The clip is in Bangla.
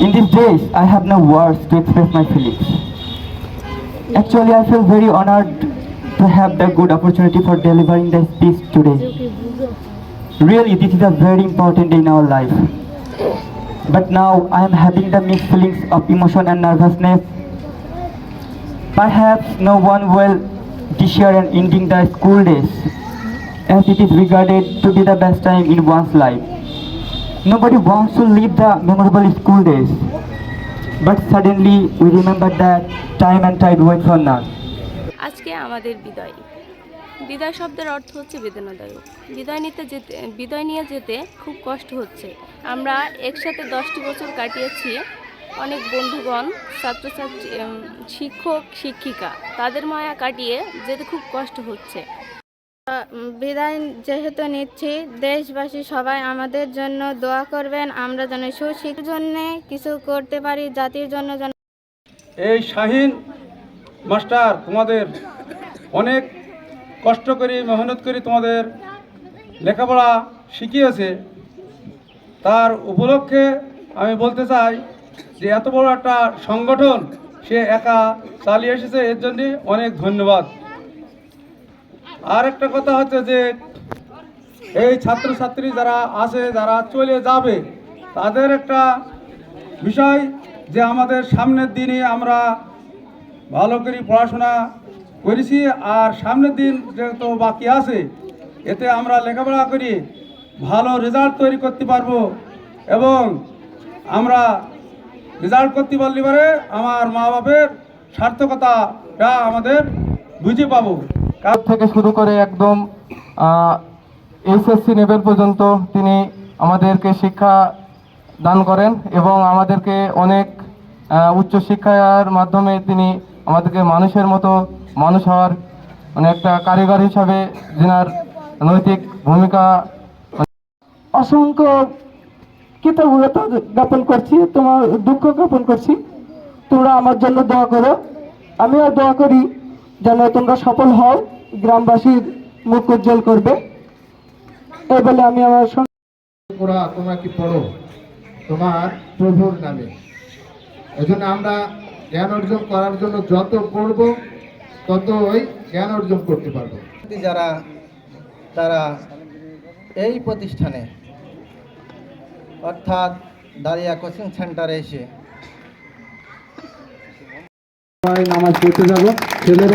In these days, I have no words to express my feelings. Actually, I feel very honored to have the good opportunity for delivering the speech today. Really, this is a very important day in our life. But now I am having the mixed feelings of emotion and nervousness. Perhaps no one will year and ending the school days, as it is regarded to be the best time in one's life. Nobody wants to leave the memorable school days. But suddenly, we remember that time and tide wait for none. আজকে আমাদের বিদায়। বিদায় শব্দের অর্থ হচ্ছে বেদনাদায়ক। বিদায় নিতে যেতে, বিদায় নিয়ে যেতে খুব কষ্ট হচ্ছে। আমরা একসাথে দশটি বছর কাটিয়েছি। অনেক বন্ধুগণ, ছাত্রছাত্রী শিক্ষক, শিক্ষিকা, তাদের মায়া কাটিয়ে যেতে খুব কষ্ট হচ্ছে। বিদায় যেহেতু নিচ্ছি, দেশবাসী সবাই আমাদের জন্য দোয়া করবেন, আমরা যেন সুশিক্ষার জন্য কিছু করতে পারি, জাতির জন্য যেন এই শাহিন মাস্টার, তোমাদের অনেক কষ্ট করে, মেহনত করে, তোমাদের লেখাপড়া শিখিয়েছে। তার উপলক্ষে আমি বলতে চাই যে, এত বড় একটা সংগঠন সে একা চালিয়ে এসেছে, এর জন্য অনেক ধন্যবাদ। আর একটা কথা হচ্ছে যে এই ছাত্রছাত্রী যারা আছে, যারা চলে যাবে, তাদের একটা বিষয় যে আমাদের সামনের দিনে আমরা ভালো করে পড়াশোনা করেছি আর সামনের দিন যেহেতু বাকি আছে, এতে আমরা লেখাপড়া করি ভালো রেজাল্ট তৈরি করতে পারব এবং আমরা রেজাল্ট করতে পারলে পরে আমার মা বাপের সার্থকতাটা আমাদের বুঝে পাবো। কাজ থেকে শুরু করে একদম এইচএসসি লেভেল পর্যন্ত তিনি আমাদেরকে শিক্ষা দান করেন এবং আমাদেরকে অনেক উচ্চশিক্ষার মাধ্যমে তিনি আমাদেরকে মানুষের মতো মানুষ হওয়ার মানে একটা কারিগর হিসাবে যেনার নৈতিক ভূমিকা অসংখ্য কৃতজ্ঞতা জ্ঞাপন করছি, তোমার দুঃখ জ্ঞাপন করছি। তোমরা আমার জন্য দোয়া করো। আমিও দোয়া করি যেন তোমরা সফল হও। গ্রামবাসীর মুখ উজ্জ্বল করবে। এই বলে আমি আমার তোমরা কি পড়ো? তোমার প্রভুর নামে। এজন্য আমরা জ্ঞান অর্জন করার জন্য যত পড়ব ততই জ্ঞান অর্জন করতে পারব। যারা তারা এই প্রতিষ্ঠানে অর্থাৎ দাঁড়িয়া কোচিং সেন্টারে এসে নামাজ পড়তে যাব। ছেলেরা